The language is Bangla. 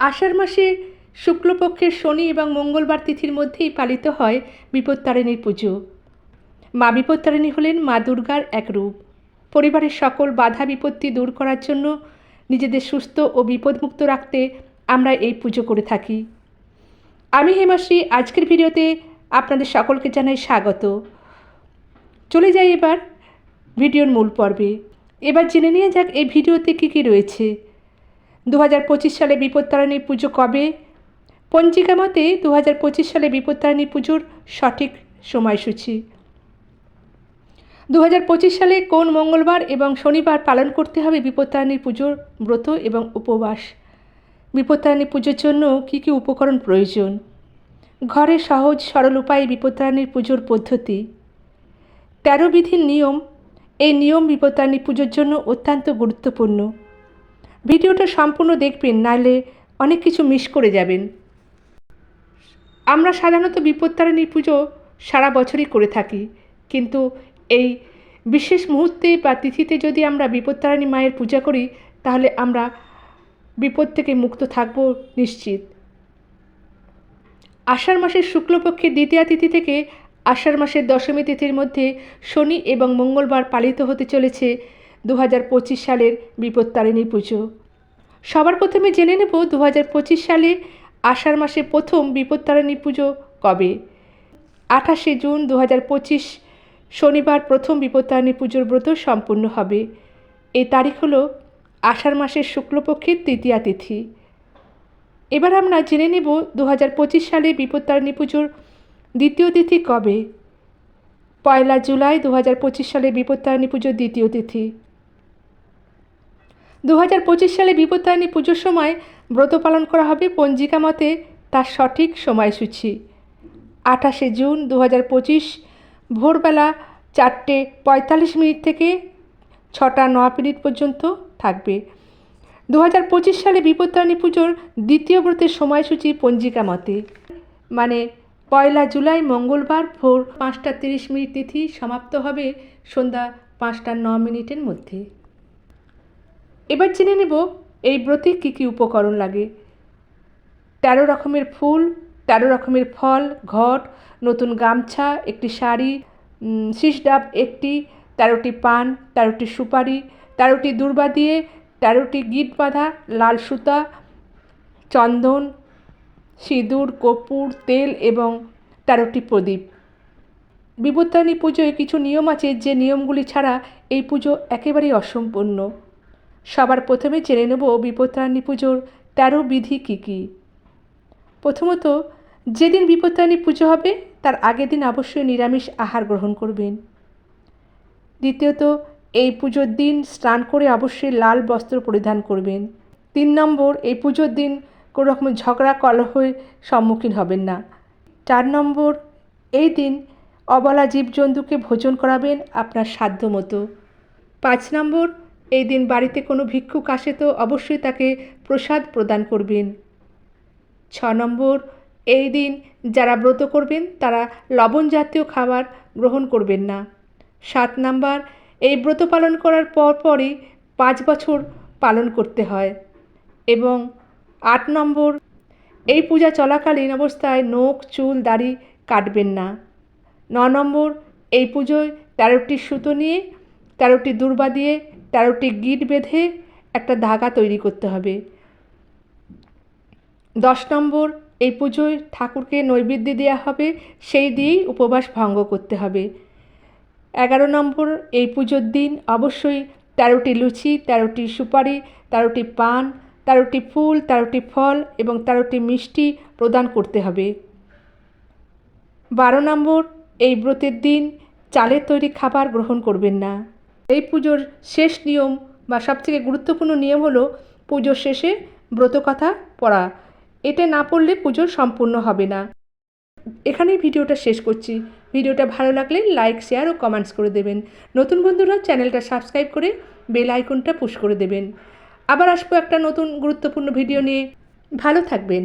আষাঢ় মাসে শুক্লপক্ষের শনি এবং মঙ্গলবার তিথির মধ্যেই পালিত হয় বিপত্তারিণীর পুজো। মা বিপত্তারিণী হলেন মা দুর্গার এক রূপ। পরিবারের সকল বাধা বিপত্তি দূর করার জন্য নিজেদের সুস্থ ও বিপদমুক্ত রাখতে আমরা এই পুজো করে থাকি। আমি হেমাশ্রী, আজকের ভিডিওতে আপনাদের সকলকে জানাই স্বাগত। চলে যাই এবার ভিডিওর মূল পর্বে। এবার জেনে নিয়ে যাক এই ভিডিওতে কী কী রয়েছে। দু হাজার পঁচিশ সালে বিপত্তারিণী পুজো কবে? পঞ্জিকা মতে দু পঁচিশ সালে বিপত্তারিণী পুজোর সঠিক সময়সূচি। দু পঁচিশ সালে কোন মঙ্গলবার এবং শনিবার পালন করতে হবে বিপত্তারিণী পুজোর ব্রত এবং উপবাস? বিপত্তারিণী পুজোর জন্য কী কী উপকরণ প্রয়োজন? ঘরে সহজ সরল উপায়ে বিপত্তারিণীর পুজোর পদ্ধতি। তেরো বিধির নিয়ম। এই নিয়ম বিপত্তারিণী পুজোর জন্য অত্যন্ত গুরুত্বপূর্ণ। ভিডিওটা সম্পূর্ণ দেখবেন নাহলে অনেক কিছু মিস করে যাবেন। আমরা সাধারণত বিপত্তারিণী পুজো সারা বছরই করে থাকি, কিন্তু এই বিশেষ মুহূর্তে বা তিথিতে যদি আমরা বিপত্তারিণী মায়ের পূজা করি, তাহলে আমরা বিপদ থেকে মুক্ত থাকব নিশ্চিত। আষাঢ় মাসের শুক্লপক্ষের দ্বিতীয়া তিথি থেকে আষাঢ় মাসের দশমী তিথির মধ্যে শনি এবং মঙ্গলবার পালিত হতে চলেছে দু হাজার পঁচিশ সালের বিপত্তারিণী পুজো। সবার প্রথমে জেনে নেব দু হাজার পঁচিশ সালে আষাঢ় মাসে প্রথম বিপত্তারিণী পুজো কবে? আঠাশে জুন দু হাজার পঁচিশ শনিবার প্রথম বিপত্তারিণী পুজোর ব্রত সম্পূর্ণ হবে। এই তারিখ হলো আষাঢ় মাসের শুক্লপক্ষের তৃতীয়া তিথি। এবার আমরা জেনে নেব দু হাজার পঁচিশ সালে বিপত্তারিণী পুজোর দ্বিতীয় তিথি কবে? পয়লা জুলাই দু হাজার পঁচিশ সালে বিপত্তারিণী পুজোর দ্বিতীয় তিথি। দু হাজার পঁচিশ সালে বিপত্তারিণী পুজোর সময় ব্রত পালন করা হবে পঞ্জিকা মতে তার সঠিক সময়সূচি। আঠাশে জুন দু হাজার পঁচিশ, ভোরবেলা চারটে পঁয়তাল্লিশ মিনিট থেকে ছটা ন মিনিট পর্যন্ত থাকবে। দু হাজার পঁচিশ সালে বিপত্তারিণী পুজোর দ্বিতীয় ব্রতের সময়সূচি পঞ্জিকা মতে। মানে পয়লা জুলাই মঙ্গলবার ভোর পাঁচটা তিরিশ মিনিট তিথি সমাপ্ত হবে সন্ধ্যা পাঁচটা ন মিনিটের মধ্যে। এবার জেনে নেব, এই ব্রতে কী কী উপকরণ লাগে। তেরো রকমের ফুল, তেরো রকমের ফল, ঘট, নতুন গামছা, একটি শাড়ি ডাব একটি, তেরোটি পান, তেরোটি সুপারি, তেরোটি দূর্বা দিয়ে তেরোটি গিট বাঁধা, লাল সুতা, চন্দন, সিঁদুর, কর্পূর, তেল এবং তেরোটি প্রদীপ। বিপত্তারিণী পুজোয় কিছু নিয়ম আছে যে নিয়মগুলি ছাড়া এই পুজো একেবারেই অসম্পূর্ণ। সবার প্রথমে জেনে নেব বিপত্তারিণী পুজোর তেরো বিধি কী কী। প্রথমত, যেদিন বিপত্তারিণী পুজো হবে, তার আগের দিন অবশ্যই নিরামিষ আহার গ্রহণ করবেন। দ্বিতীয়ত, এই পুজোর দিন স্নান করে অবশ্যই লাল বস্ত্র পরিধান করবেন। তিন নম্বর, এই পুজোর দিন কোনো রকম ঝগড়া কলহের সম্মুখীন হবেন না। চার নম্বর, এই দিন অবলা জীবজন্তুকে ভোজন করাবেন আপনার সাধ্য মতো পাঁচ নম্বর এই দিন বাড়িতে কোনো ভিক্ষুক আসে তো অবশ্যই তাকে প্রসাদ প্রদান করবেন। ছ নম্বর, এই দিন যারা ব্রত করবেন, তারা লবণ জাতীয় খাবার গ্রহণ করবেন না। সাত নাম্বার, এই ব্রত পালন করার পর পরই পাঁচ বছর পালন করতে হয়। এবং আট নম্বর, এই পূজা চলাকালীন অবস্থায় নখ, চুল, দাড়ি কাটবেন না। ন নম্বর, এই পুজোয় তেরোটি সুতো নিয়ে, তেরোটি দূর্বা দিয়ে তেরোটি গিট বেঁধে একটা ধাগা তৈরি করতে হবে। দশ নম্বর, এই পুজোয় ঠাকুরকে নৈবেদ্য দেওয়া হবে, সেই দিয়েই উপবাস ভঙ্গ করতে হবে। এগারো নম্বর, এই পুজোর দিন অবশ্যই তেরোটি লুচি, তেরোটি সুপারি, তেরোটি পান, তেরোটি ফুল, তেরোটি ফল এবং তেরোটি মিষ্টি প্রদান করতে হবে। বারো নম্বর, এই ব্রতের দিন চালের তৈরি খাবার গ্রহণ করবেন না। এই পুজোর শেষ নিয়ম বা সবথেকে গুরুত্বপূর্ণ নিয়ম হলো পুজোর শেষে ব্রতকথা পড়া। এটা না পড়লে পুজো সম্পূর্ণ হবে না। এখানেই ভিডিওটা শেষ করছি। ভিডিওটা ভালো লাগলে লাইক, শেয়ার ও কমেন্টস করে দেবেন। নতুন বন্ধুরা চ্যানেলটা সাবস্ক্রাইব করে বেল আইকনটা পুশ করে দেবেন। আবার আসব একটা নতুন গুরুত্বপূর্ণ ভিডিও নিয়ে। ভালো থাকবেন।